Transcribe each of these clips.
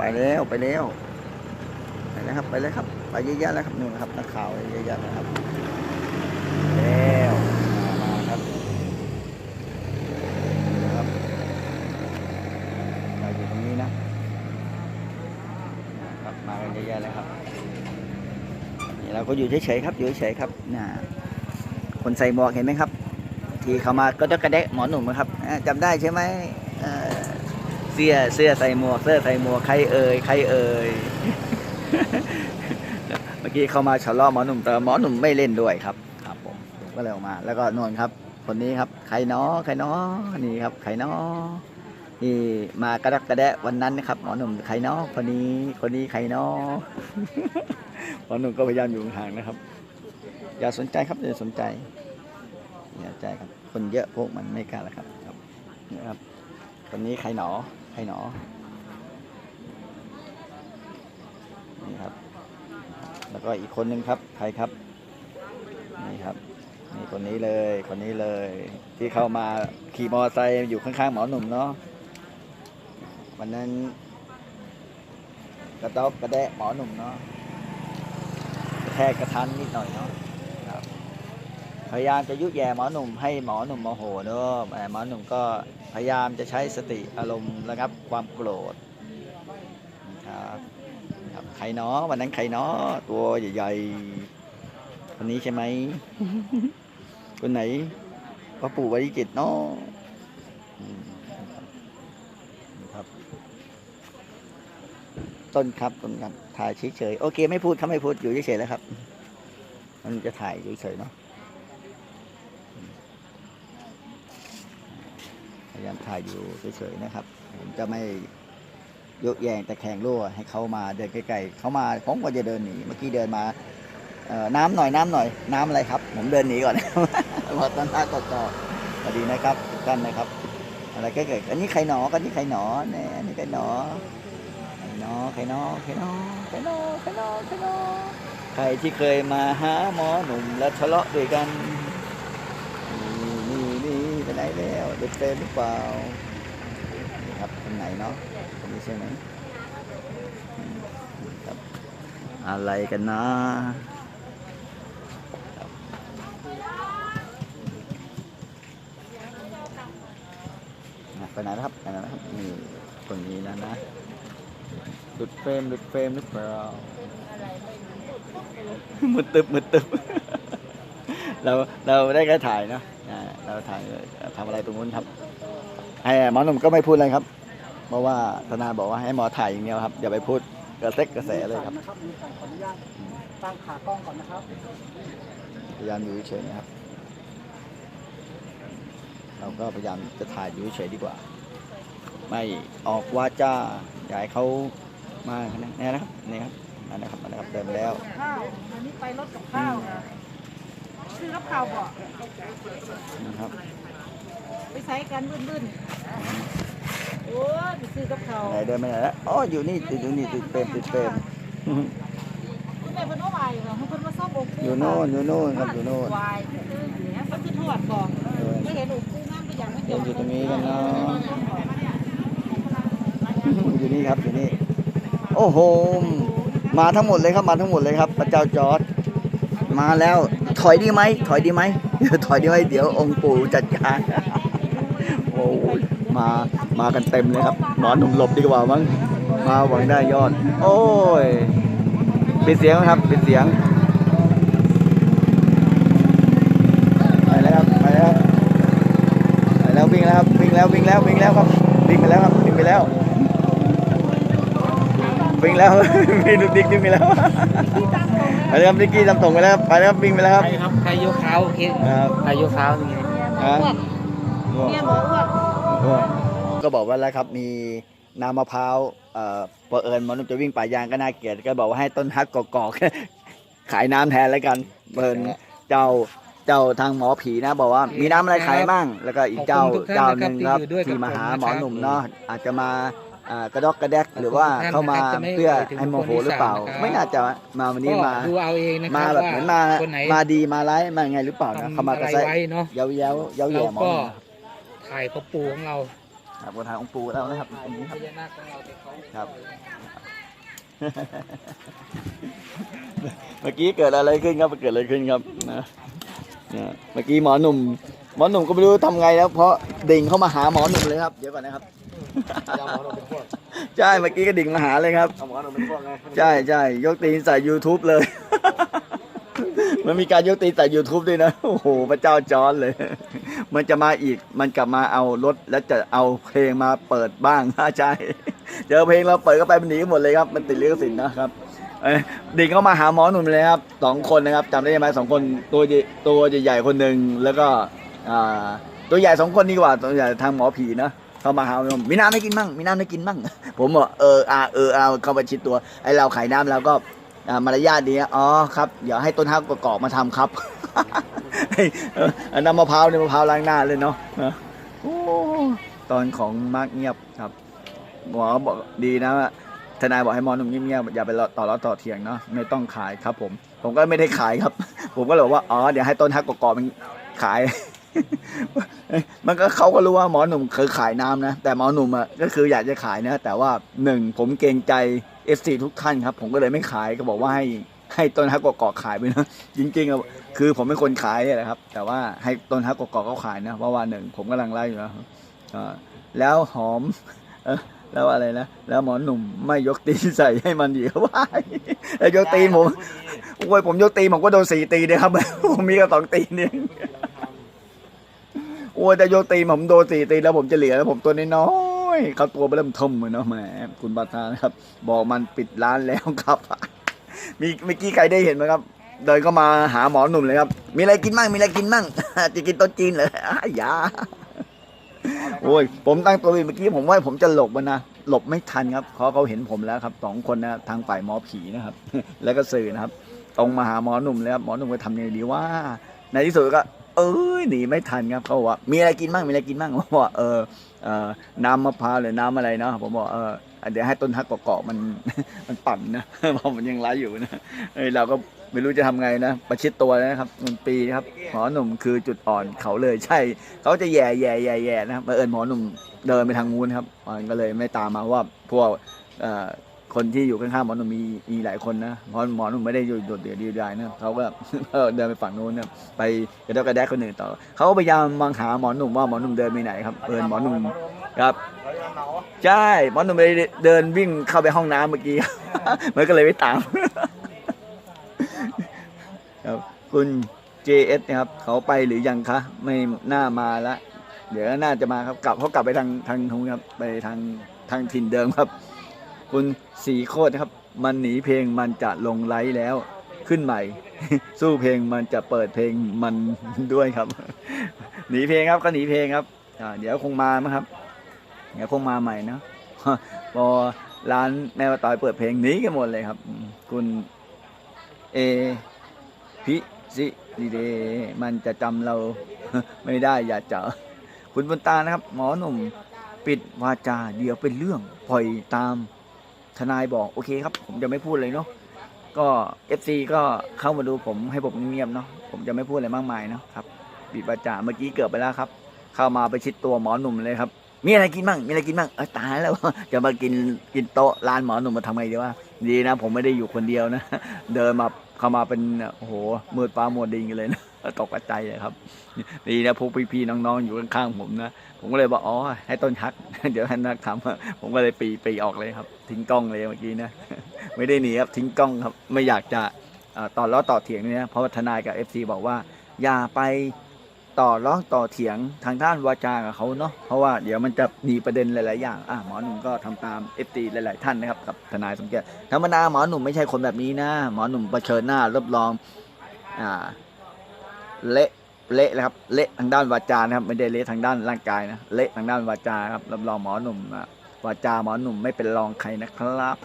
ไปแล้วไปแล้วไปแล้วครับไปแล้วครับไปเยอะแยะแล้วครับนู่นครับนักข่าวเยอะแยะนะครับแล้วมาครับนะครับเราอยู่ตรงนี้นะครับมากันเยอะแยะเลยครับนี่เราก็อยู่เฉยๆครับอยู่เฉยๆครับน่ะคนใส่หมวกเห็นไหมครับ ที่เขามาก็จะกระเดะหมอหนุ่มครับอ่าจำได้ใช่ไหมเอ่อ สื้อเสื้อใส่หมวกเสื้อใส่หมวกใครเอ่ยใครเอ่ยเมื่อกี้เขามาฉลองหมอหนุ่มแต่หมอหนุ่มไม่เล่นด้วยครับ ครับผมผมก็เลยออกมา แล้วก็นวลครับ คนนี้ครับ ใครเนาะใครเนาะนี่ครับ ใครเนาะนี่มากระดักกระแดะวันนั้นนะครับ หมอหนุ่มใครเนาะคนนี้คนนี้ใครเนาะหมอหนุ่มก็พยายามอยู่ห่างนะครับ อย่าสนใจครับอย่าสนใจอย่าใจครับ คนเยอะพวกมันไม่กล้าแล้วครับครับนี่ครับคนนี้ใครหนอ ใครหนอ นี่ครับ แล้วก็อีกคนนึงครับ ใครครับ นี่ครับ นี่คนนี้เลย คนนี้เลย ที่เข้ามาขี่มอเตอร์ไซค์อยู่ข้างๆหมอหนุ่มเนาะ วันนั้นกระต๊อบกระแดะหมอหนุ่มเนาะแค่กระทันนิดหน่อยเนาะพยายามจะยุแย่หมอหนุ่มให้หมอหนุ่มโมโหเนอะแต่หมอหนุ่มก็ พยายามจะใช้สติอารมณ์ระงับความโกรธครับครับใครเนาะวันนั้นใครเนาะตัวใหญ่ๆคนนี้ใช่ไหมคนไหนพ่อปู่วริจิตเนาะครับ ต้นครับต้นครับถ่ายเฉยๆโอเค ไม่พูดครับไม่พูดอยู่เฉยๆแล้วครับ มันจะถ่ายเฉยๆเนาะ ยายามถ่ายอยู่เฉยๆนะครับ ผมจะไม่ยกแยงแต่แข่งรั่วให้เขามาเดินใกล้ๆเขามาผมก็จะเดินหนีเมื่อกี้เดินมาน้ำหน่อยน้ำหน่อยน้ำอะไรครับ ผมเดินหนีก่อนพอตอนหน้ากดต่อสวัสดีนะครับทุกท่านนะครับ อะไรก็เกิดอันนี้ใครหนอกันนี่ใครหนอเนี่ยอันนี้ใครหนอใครหนอใครหนอใครหนอใครหนอใครหนอใครหนอใครที่เคยมาหาหมอหนุ่มแล้วทะเลาะด้วยกันนี่นี่ไปไหนแล้ว เด็กเฟรมหรือเปล่านี่ครับคนไหนเนาะคนนี้ใช่ไหมอืมครับอะไรกันนะครับอะไปไหนนะครับไปไหนนะครับนี่คนนี้นะนะหลุดเฟรมหลุดเฟรมหรือเปล่ามืดตึบมืดตึบเราเราได้แค่ถ่ายเนาะ อ่าเราถ่ายทำอะไรตรงนู้นครับให้หมอหนุ่มก็ไม่พูดอะไรครับ เพราะว่าธนาบอกว่าให้หมอถ่ายอย่างเดียวครับอย่าไปพูดกระเซ็กกระแสเลยครับนะครับมีการขออนุญาตตั้งขากล้องก่อนนะครับพยายามอยู่เฉยๆนะครับ เราก็พยายามจะถ่ายอยู่เฉยๆดีกว่า ไม่ออกวาจาอยากให้เขามานะนี่นะครับนี่ครับนั่นนะครับนั่นนะครับเดินไปแล้วข้าวอันนี้ไปรถกับข้าวนะ ซื้อกับข้าวบ่นะครับ ไปใช้กันบึ้นๆโอ้ยไปซื้อกับข้าวไหนเดินไปไหนแล้วอ๋ออยู่นี่ติดอยู่นี่ติดเฟรมติดเฟรมคุณแม่เพิ่นเอาไว้เหรอเพิ่นมาซ่อมอกอยู่โน่นอยู่โน่นครับอยู่โน่นวายเอออยู่เนี่ยมันคือทอดบ่ไม่เห็นอกคู่งามไปอย่างไม่เดินอยู่ตรงนี้กันเนาะอยู่นี่ครับอยู่นี่ โอ้โห มาทั้งหมดเลยครับมาทั้งหมดเลยครับพระเจ้าจอร์ดมาแล้ว ถอยดีไหมถอยดีไหมถอยดีไหมเดี๋ยวองค์ปู่จัดการโอ้ยมามากันเต็มเลยครับหมอหนุ่มหลบดีกว่ามั้งมาหวังได้ยอด โอ้ยปิดเสียงครับปิดเสียงไปแล้วครับไปแล้วไปแล้ววิ่งแล้วครับวิ่งแล้ววิ่งแล้ววิ่งแล้วครับวิ่งไปแล้วครับวิ่งไปแล้ว วิ่งแล้ววิ่งดุกดิกวิ่งไปแล้วไปแล้วครับนิกกี้ทำตรงไปแล้วไปแล้วครับวิ่งไปแล้วครับใครครับใครยกเท้าโอเคครับใครยกเท้าอย่างเงี้ยฮะเนี่ยหมออ้วนก็บอกว่าแล้วครับมีน้ำมะพร้าวเอ่อพอเอิญหมอนุ่มจะวิ่งป่ายางก็น่าเกลียดก็บอกว่าให้ต้นฮักกอกๆขายน้ำแทนแล้วกันเปินเจ้าเจ้าทางหมอผีนะ บอกว่ามีน้ำอะไรขายบ้างแล้วก็อีกเจ้าเจ้าหนึ่งครับที่มาหาหมอหนุ่มเนาะอาจจะมาอ่า กระดอกกระแดกหรือว่าเข้ามาเพื่อให้โมโหหรือเปล่า ไม่น่าจะมาวันนี้ก็มาดูเอาเองนะคมารับแบบว่าเหมือนมาคนไหนมาดีมาร้ายมาไงหรือเปล่านะทำเขามากอะระไรแซะไว้เนาะเย้าเย้าเย้าแย่เราหมอก็หนุ่มถ่ายเขาปูของเราครับบนทางองค์ปู่แล้วนะครับตรงนี้ครับพญานาคของเราแต่เขาครับ เมื่อกี้เกิดอะไรขึ้นครับเกิดอะไรขึ้นครับนะเนี่ยเมื่อกี้หมอหนุ่ม หมอหนุ่มก็ไม่รู้ทำไงแล้ว เพราะดิ่งเข้ามาหาหมอหนุ่มเลยครับ เดี๋ยวก่อนนะครับ ยาหมอหนุ่มเป็นพวกใช่เมื่อกี้ก็ดิ่งมาหาเลยครับเอาหมอหนุ่มเป็นพวกไงใช่ใช่ยกตีนใส่ YouTube เลย มันมีการยกตีนใส่ YouTube ด้วยนะโอ้โหพระเจ้าจอนเลย มันจะมาอีกมันกลับมาเอารถแล้วจะเอาเพลงมาเปิดบ้างใช่เจอเพลงเราเปิดเข้าไปมันหนีหมดเลยครับ มันติดลิขสิทธิ์นะครับเอ้ยดิ่งเข้ามาหาหมอหนุ่มเลยครับสองคนนะครับจำได้ไหมสองคนตัวใหญ่ตัวใหญ่ๆคนหนึ่งแล้วก็อ่าตัวใหญ่สองคนดีกว่าตัวใหญ่ทางหมอผีนะ เข้ามาหาผมมีน้ำให้กินมั่งมีน้ำให้กินมั่งผมบอกเอออาเออเอาเข้ามาชิดตัวไอเราขายน้ำเราก็มารยาทดีอ๋อครับเดี๋ยวให้ต้นฮักกอกมาทำครับเฮ้ยเอน้ำมะพร้าวเนี่ยมะพร้าวล้างหน้าเลยเนาะอตอนของมาร์กเงียบครับหมอบอกดีนะทนายบอกให้มอนุ่มเงียบๆอย่าไปต่อล้อต่อเถียงเนาะไม่ต้องขายครับ ผม ผมก็ไม่ได้ขายครับ ผมก็เลยว่าอ๋อเดี๋ยวให้ต้นฮักกอกมันขาย มันก็เขาก็รู้ว่าหมอหนุ่มเคยขายน้ำนะ แต่หมอหนุ่มอะก็คืออยากจะขายนะ แต่ว่าหนึ่งผมเกรงใจเอฟซีทุกท่านครับ ผมก็เลยไม่ขายก็บอกว่าให้ให้ต้นฮักกอกๆขายไปนะจริงๆอะคือผมเป็นคนขายเนี่ยแหละครับ แต่ว่าให้ต้นฮักกอกๆเขาขายนะเพราะว่าหนึ่งผมกำลังไล่อยู่นะอ่าแล้วหอมเออแล้วอะไรนะแล้วหมอหนุ่มไม่ยกตีนใส่ให้มันดีว่าแล้วยกตีนผมโอ้ยผมยกตีนผมก็โดนสี่ตีเลยครับผมมีแค่สองตีนเอง โอ้ยแต่ยตีผมโดนสี่ตีแล้วผมจะเหลือแล้วผมตัวน้อยๆเขาตัวเริ่มทมเลยเนาะแหมคุณบาทานครับ บอกมันปิดร้านแล้วครับ มีเมื่อกี้ใครได้เห็นไหมครับ เดินเข้ามาหาหมอหนุ่มเลยครับ มีอะไรกินมั่งมีอะไรกินมั่งจะกินโต๊ะจีนเหรออ้ายาโอ้ยผมตั้งตัวเมื่อกี้ผมว่าผมจะหลบมันนะหลบไม่ทันครับเพราะเขาเห็นผมแล้วครับสองคนนะทางฝ่ายหมอผีนะครับ แล้วก็สื่อนะครับ ตรงมาหาหมอหนุ่มเลยครับหมอหนุ่มก็ทำยังไงดีว่า ในที่สุดก็ เอ้ยหนีไม่ทันครับเขาบอกว่ามีอะไรกินบ้างมีอะไรกินบ้างผมบอกว่าเออเออน้ำมะพร้าวหรือน้ำอะไรเนาะผมบอกเออเดี๋ยวให้ต้นฮักเกาะมันมันปั่นนะเพราะมันยังร้ายอยู่นะเอ้ยเราก็ไม่รู้จะทำไงนะประชิดตัวนะครับมันปีนะครับหมอหนุ่มคือจุดอ่อนเขาเลยใช่ เขาจะแย่แย่แย่แย่นะครับบังเอิญหมอหนุ่มเดินไปทางงูนครับมันก็เลยไม่ตามมาเพราะว่าพวกเอ่อ คนที่อยู่ข้างๆหมอหนุ่มมีมีหลายคนนะเพราะหมอหนุ่มไม่ได้อยู่โดดเดี่ยวเดียวดายนะเขาก็เดินไปฝั่งนู้นนะไปกระเดากระแดกคนอื่นต่อเขาก็พยายามมองหาหมอหนุ่มว่าหมอหนุ่มเดินไปไหนครับเอิญหมอหนุ่มครับใช่หมอหนุ่มไปเดินวิ่งเข้าไปห้องน้ำเมื่อกี้มันก็เลยไม่ตามครับคุณ JS นะครับเขาไปหรือยังคะไม่น่ามาละเดี๋ยวน่าจะมาครับกลับเขากลับไปทางทางทงครับไปทางทางถิ่นเดิมครับ คุณสีโคตรครับ มันหนีเพลงมันจะลงไลฟ์แล้วขึ้นใหม่ สู้เพลงมันจะเปิดเพลงมันด้วยครับ หนีเพลงครับก็หนีเพลงครับเดี๋ยวคงมามั้งครับ เดี๋ยวคงมาใหม่นะพอร้านแม่ต่อยเปิดเพลงหนีกันหมดเลยครับ คุณเอพิสิดีเดมันจะจำเราไม่ได้อย่าเจอคุณบุญตานะครับ หมอหนุ่ม ปิดวาจาเดี๋ยวเป็นเรื่องปล่อยตาม ทนายบอกโอเคครับ ผมจะไม่พูดเลยเนาะก็เอฟซีก็เข้ามาดูผมให้ผมเงียบๆเนาะผมจะไม่พูดอะไรมากมายเนาะครับปิดวาจาเมื่อกี้เกือบไปแล้วครับ เข้ามาไปชิดตัวหมอหนุ่มเลยครับ มีอะไรกินบ้างมีอะไรกินบ้างเออตายแล้วจะมากินกินโต๊ะร้านหมอหนุ่มมาทำไงดีวะดีนะ ผมไม่ได้อยู่คนเดียวนะ เดินมา เข้ามาเป็นโอ้โหมืดฟ้ามัวดินกันเลยนะตกใจเลยครับดีนะพวกพี่ๆน้องๆอยู่ข้างๆผมนะผมก็เลยบอกอ๋อให้ต้นฮัก เดี๋ยวให้นักทำผมก็เลยปีปีออกเลยครับ ทิ้งกล้องเลยเมื่อกี้นะไม่ได้หนีครับทิ้งกล้องครับ ไม่อยากจะเอ่อต่อล้อต่อเถียงเนี่ยนะเพราะว่าทนายกับเอฟซีบอกว่า อย่าไป ต่อล้อต่อเถียงทางด้านวาจากับเขาเนาะเพราะว่าเดี๋ยวมันจะมีประเด็นหลาย ๆ อย่างอะหมอหนุ่มก็ทำตาม FT หลาย ๆ ท่านนะครับกับทนายสมเกียรติธรรมดาหมอหนุ่มไม่ใช่คนแบบนี้นะหมอหนุ่มเผชิญหน้ารับรองอ่าเละเละนะครับเละทางด้านวาจานะครับไม่ได้เละทางด้านร่างกายนะเละทางด้านวาจาครับรับรองหมอหนุ่มอะวาจาหมอหนุ่มไม่เป็นรองใครนะครับ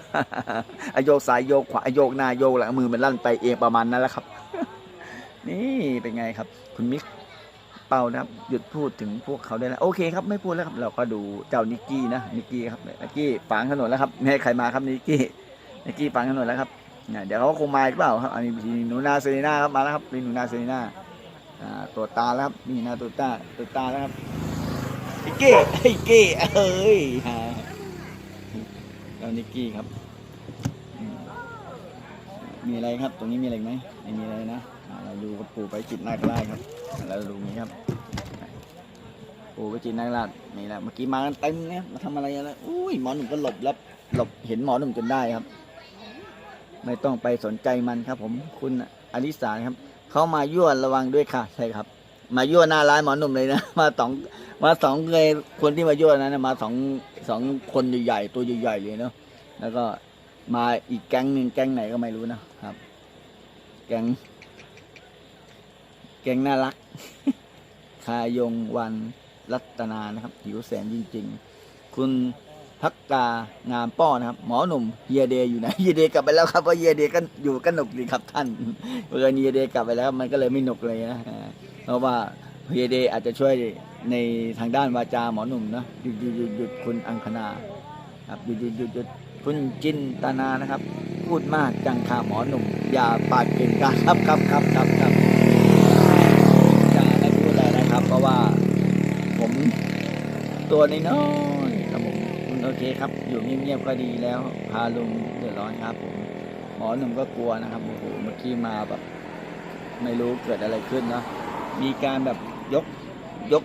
อโยกซ้ายโยกขวาโยกหน้าโยกหลังมือมันลั่นไปเองประมาณนั้นแหละครับ นี่เป็นไงครับ คุณมิก เป่านะครับ หยุดพูดถึงพวกเขาได้แล้วโอเคครับไม่พูดแล้วครับเราก็ดูเจ้านิกกี้นะนิกกี้ครับนิกกี้ฝังถนนแล้วครับไม่ให้ใครมาครับนิกกี้นิกกี้ฝังถนนแล้วครับเนี่ยเดี๋ยวเขาคงมาหรือเปล่าครับอันนี้มีหนูนาเซรีน่าครับมาแล้วครับมีหนูนาเซรีน่าตัวตาแล้วครับนี่นาตัวตาตัวตาแล้วครับนิกกี้ไอ้กี้เอ้ยฮะแล้วนิกกี้ครับมีอะไรครับ ตรงนี้มีอะไรไหมไม่มีอะไรนะ อ่าเราดูปู่ไปจิตนาคราชครับเราดูนี้ครับ ปู่ไปจิตนาคราชนี่แหละเมื่อกี้มากันเต็มเนี่ยมาทำอะไรกันแล้วอุ้ยหมอหนุ่มก็หลบแล้วหลบเห็นหมอหนุ่มจนได้ครับ ไม่ต้องไปสนใจมันครับ ผมคุณอลิสาครับเขามายั่วระวังด้วยค่ะใช่ครับ มายั่วหน้าร้านหมอหนุ่มเลยนะมาสองมาสองเลยคนที่มายั่วนั้นมาสองสองคนใหญ่ๆตัวใหญ่ๆเลยเนาะแล้วก็มาอีกแก๊งหนึ่งแก๊งไหนก็ไม่รู้นะครับ แก๊ง แก๊งน่ารัก คายงวันรัตนานะครับ หิวแสนจริง ๆ คุณพักกางามป้อนะครับ หมอหนุ่มเฮียเดย์อยู่ไหนเฮียเดย์กลับไปแล้วครับเพราะเฮียเดย์ก็อยู่กันหนุกดีครับท่านเมื่อเฮียเดย์กลับไปแล้ว มันก็เลยไม่หนุกเลยนะเพราะว่าเฮียเดย์อาจจะช่วยในทางด้านวาจาหมอหนุ่มนะหยุดหยุดหยุดหยุดคุณอังคณาครับหยุดหยุดหยุดหยุดคุณจินตนานะครับ พูดมากจังค่ะหมอหนุ่ม อย่าปากเก่งกันครับครับครับครับครับอย่าไม่พูดอะไรนะครับ เพราะว่าผม ตัวน้อยๆครับผมคุณโอเคครับ อยู่เงียบๆก็ดีแล้ว พาลุงเดือดร้อนครับผมหมอหนุ่มก็กลัวนะครับโอ้โหเมื่อกี้มาแบบ ไม่รู้เกิดอะไรขึ้นเนาะมีการแบบยกยก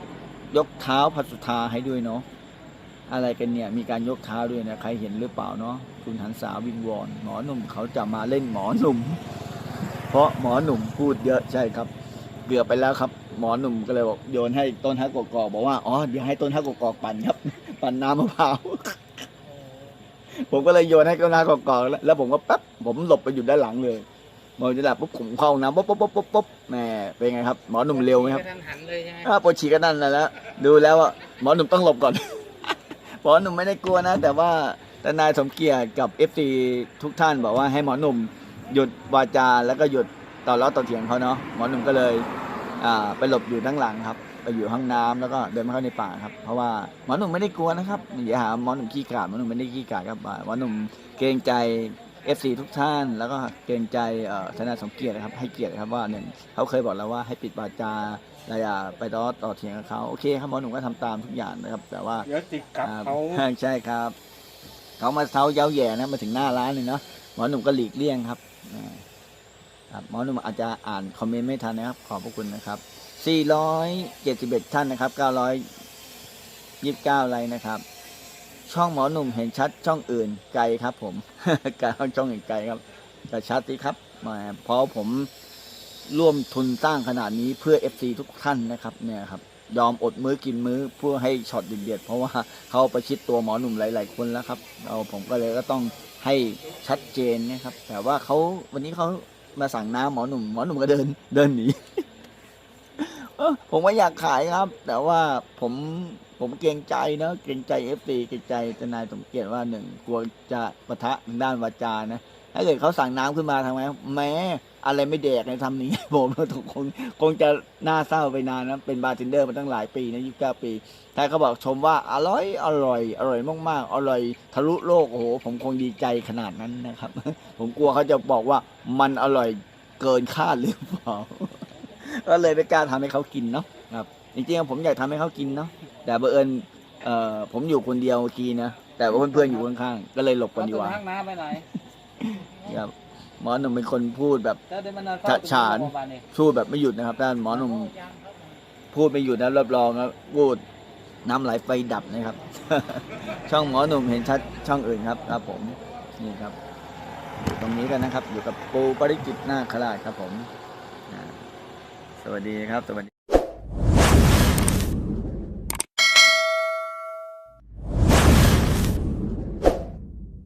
ยกเท้าพัสุธาให้ด้วยเนาะอะไรกันเนี่ยมีการยกเท้าด้วยนะใครเห็นหรือเปล่าเนาะคุณหันสาวิงวอนหมอหนุ่มเขาจะมาเล่นหมอหนุ่ม เพราะหมอหนุ่มพูดเยอะใช่ครับ เกือบไปแล้วครับ หมอหนุ่มก็เลยบอกโยนให้ต้นฮักกกอกบอกว่าอ๋อเดี๋ยวให้ต้นฮักกกอกปั่นครับ ปั่นน้ำมะพร้าวผมก็เลยโยนให้ต้นฮักกกอกแล้วแล้วผมก็ปั๊บผมหลบไปอยู่ด้านหลังเลยหมอจะหลับปุ๊บผมเข้าห้องน้ำปุ๊บปุ๊บปุ๊บปุ๊บปุ๊บแหมเป็นไงครับหมอหนุ่มเร็วไหมครับกระทันหันเลยใช่ไหมถ้าปวดฉี่ก็นั่นแหละแล้วดูแล้วอะหมอหนุ่มต้องหลบก่อนหมอหนุ่มไม่ได้กลัวนะ แต่ว่าทนายสมเกียรติกับเอฟซีทุกท่านบอกว่าให้หมอหนุ่มหยุดวาจาแล้วก็หยุดต่อล้อต่อเถียงเขาเนาะหมอหนุ่มก็เลยอ่า ไปหลบอยู่ทั้างหลังครับ ไปอยู่ห้องน้ำแล้วก็เดินมาเข้าในป่าครับ เพราะว่าหมอหนุ่มไม่ได้กลัวนะครับอย่าหาหมอหนุ่มขี้กาดหมอหนุ่มไม่ได้ขี้กาดครับหมอหนุ่มเกรงใจเอฟซีทุกท่าน แล้วก็เกรงใจเอ่อทนายสมเกียรตินะครับ ให้เกียรติครับว่าเนี่ยเขาเคยบอกแล้วว่าให้ปิดวาจาเราอย่าไปล้อต่อเถียงกับเขาโอเคครับหมอหนุ่มก็ทำตามทุกอย่างนะครับ แต่ว่าเดี๋ยวติดกับอ่าเขาใช่ครับเขามาเท้าเย้าแย่นะมาถึงหน้าร้านเลยเนาะหมอหนุ่มก็หลีกเลี่ยงครับอ่า ครับหมอหนุ่มอาจจะอ่านคอมเมนต์ไม่ทันนะครับ ขอบพระคุณนะครับ 471 ท่านนะครับ 929ไลค์นะครับ ช่องหมอหนุ่มเห็นชัดช่องอื่นไกลครับ ผมไกลช่องอื่นไกลครับแต่ชัดสิครับมาเพราะผมร่วมทุนสร้างขนาดนี้เพื่อ FC ทุกท่านนะครับ เนี่ยครับยอมอดมื้อกินมื้อเพื่อให้ช็อตเด็ดๆเพราะว่าเขาประชิดตัวหมอหนุ่มหลาย ๆ คนแล้วครับ เราผมก็เลยก็ต้องให้ชัดเจนนะครับ แต่ว่าเขาวันนี้เขา มาสั่งน้ำหมอหนุ่มหมอหนุ่มก็เดินเดินหนีผมว่าอยากขายครับ แต่ว่าผมผมเกรงใจเนะเกรงใจเอฟซีเกรงใจทนายสมเกียรติว่าหนึ่งกลัวจะปะทะทางด้านวาจานะ ถ้าเกิดเขาสั่งน้ำขึ้นมาทำไมแม้ อะไรไม่แดกในทำนี้ผมคงคงจะน่าเศร้าไปนานนะ เป็นบาร์เทนเดอร์มาตั้งหลายปีนะยี่สิบเก้าปีถ้าเขาบอกชมว่าอร่อย อร่อย อร่อยมากๆ อร่อยทะลุโลก โอ้โห ผมคงดีใจขนาดนั้นนะครับ ผมกลัวเขาจะบอกว่ามันอร่อยเกินคาดหรือเปล่า ก็เลยไม่กล้าทำให้เขากินเนาะ ครับ จริงๆผมอยากทำให้เขากินเนาะ แต่บังเอิญเอ่อผมอยู่คนเดียวเมื่อกี้นะ แต่ว่าเพื่อนๆอยู่ข้างๆ ก็เลยหลบกันดีกว่าเอตัวข้างน้ำไปไหนครับ หมอหนุ่มเป็นคนพูดแบบถ้าได้มานอนเฝ้ฉะฉานตรงบ้เยพูดแบบไม่หยุดนะครับท่านหมอหนุ่มพูดไม่หยุดนะรับรองครับพูดน้ำไหลไฟดับนะครับ ช่องหมอหนุ่มเห็นชัดช่องอื่นครับครับผมนี่ครับอยู่ตรงนี้กันนะครับ อยู่กับปูปริจิตนาคราชครับผมอ่าสวัสดีครับสวัสดี